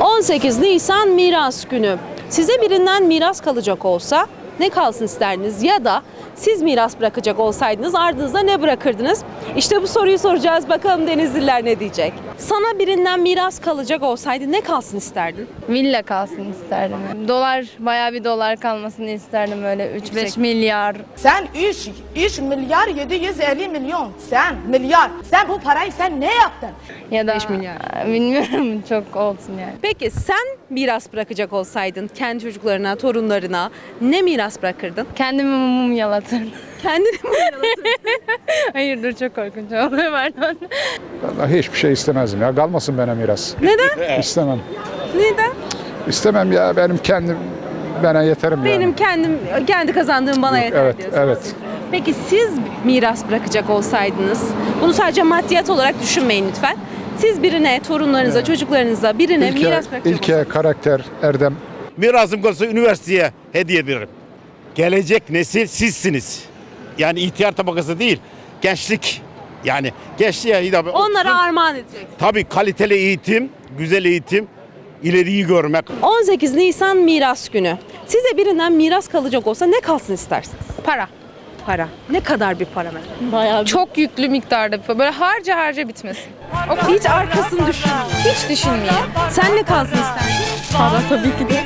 ...18 Nisan Miras Günü. Size birinden miras kalacak olsa ne kalsın isterdiniz? Ya da siz miras bırakacak olsaydınız ardınıza ne bırakırdınız? İşte bu soruyu soracağız. Bakalım Denizliler ne diyecek? Sana birinden miras kalacak olsaydı ne kalsın isterdin? Villa kalsın isterdim. Dolar, bayağı bir dolar kalmasını isterdim öyle 3-5 milyar. Sen 3, 3 milyar 750 milyon. Sen milyar. Sen bu parayı sen ne yaptın? Ya da 5 milyar. bilmiyorum çok olsun yani. Peki sen miras bırakacak olsaydın kendi çocuklarına, torunlarına ne miras bırakırdın? Kendimi mum yalatırdım. Kendini mi yalatırdın? Hayır dur çok korkunç oldu pardon. Vallahi hiçbir şey istemezdim ya. Kalmasın bana miras. Neden? İstemem. Neden? İstemem ya. Benim kendim bana yeterim yani. Benim kendim kendi kazandığım bana yeter Evet, diyorsunuz. evet. Peki siz miras bırakacak olsaydınız, bunu sadece maddiyat olarak düşünmeyin lütfen. Siz birine, torunlarınıza, çocuklarınıza birine İlke, miras bırakacak ilke olsaydınız. karakter, erdem. Mirasım olsa üniversiteye hediye ederim. Gelecek nesil sizsiniz. Yani ihtiyar tabakası değil, gençlik. Yani gençliğe hitap Onlara armağan edecek. Tabii kaliteli eğitim, güzel eğitim, ileriyi görmek. 18 Nisan Miras Günü. Size birinden miras kalacak olsa ne kalsın istersiniz? Para. Para. Ne kadar bir para mesela? Çok yüklü miktarda bir para. Böyle harca harca bitmesin. Hiç arkasını düşün. Hiç düşünmeyin. Sen ne kalsın isterdin? Para tabii ki de.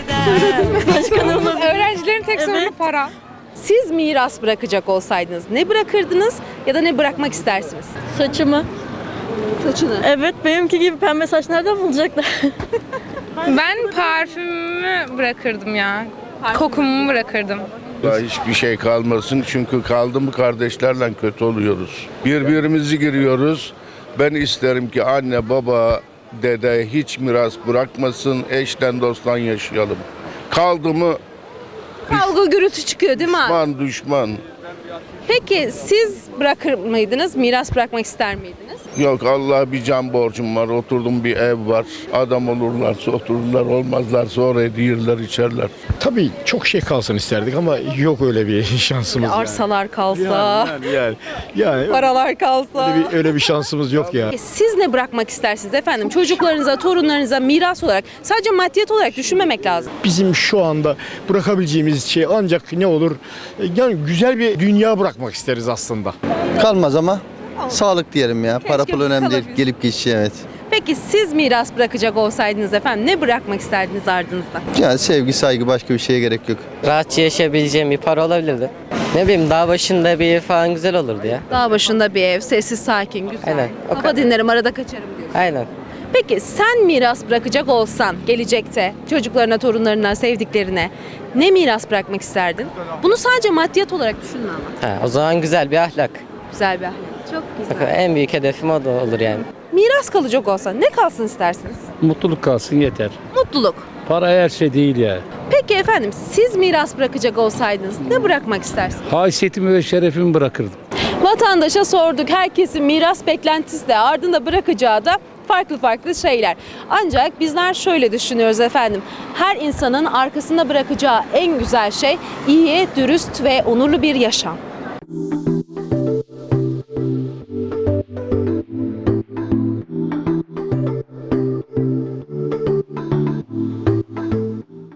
Başkanım. Öğrencilerin tek sorunu para. Siz miras bırakacak olsaydınız ne bırakırdınız ya da ne bırakmak istersiniz? Saçımı. Saçını. Evet benimki gibi pembe saç nereden bulacaklar? Ben parfümümü bırakırdım ya. Kokumu bırakırdım. Daha hiçbir şey kalmasın çünkü kaldı mı kardeşlerle kötü oluyoruz. Birbirimizi giriyoruz. Ben isterim ki anne baba dede hiç miras bırakmasın eşten dosttan yaşayalım. Kaldı mı Kavga gürültü çıkıyor değil mi abi? düşman düşman. Peki siz bırakır mıydınız? Miras bırakmak ister miydiniz? Yok Allah bir can borcum var oturdum bir ev var. Adam olurlarsa otururlar olmazlarsa oraya değirler içerler. Tabii çok şey kalsın isterdik ama yok öyle bir şansımız. yani. Arsalar kalsa, Yani yani yani, yani paralar kalsa. öyle bir, öyle bir şansımız yok ya. Peki Siz ne bırakmak istersiniz efendim? Çocuklarınıza, torunlarınıza miras olarak sadece maddiyat olarak düşünmemek lazım. Bizim şu anda bırakabileceğimiz şey ancak ne olur? Yani güzel bir dünya bırakmak isteriz aslında. Kalmaz ama sağlık diyelim ya. Para pul önemli değil. Gelip geçici evet. Peki siz miras bırakacak olsaydınız efendim ne bırakmak isterdiniz ardınızda? Yani sevgi, saygı başka bir şeye gerek yok. rahatça yaşayabileceğim bir para olabilirdi. Ne bileyim dağ başında bir ev falan güzel olurdu ya. Dağ başında bir ev, sessiz, sakin, güzel. Aynen, o Kafa kadar. dinlerim, arada kaçarım diyorsun. Aynen. Peki sen miras bırakacak olsan gelecekte çocuklarına, torunlarına, sevdiklerine ne miras bırakmak isterdin? Bunu sadece maddiyat olarak düşünme ama. Ha, o zaman güzel bir ahlak. Güzel bir ahlak. Çok güzel. en büyük hedefim o da olur yani. Miras kalacak olsa ne kalsın istersiniz? Mutluluk kalsın yeter. Mutluluk. Para her şey değil ya. Peki efendim siz miras bırakacak olsaydınız ne bırakmak istersiniz? Haysiyetimi ve şerefimi bırakırdım. Vatandaşa sorduk. Herkesin miras beklentisi de ardında bırakacağı da farklı farklı şeyler. Ancak bizler şöyle düşünüyoruz efendim. Her insanın arkasında bırakacağı en güzel şey iyi, dürüst ve onurlu bir yaşam.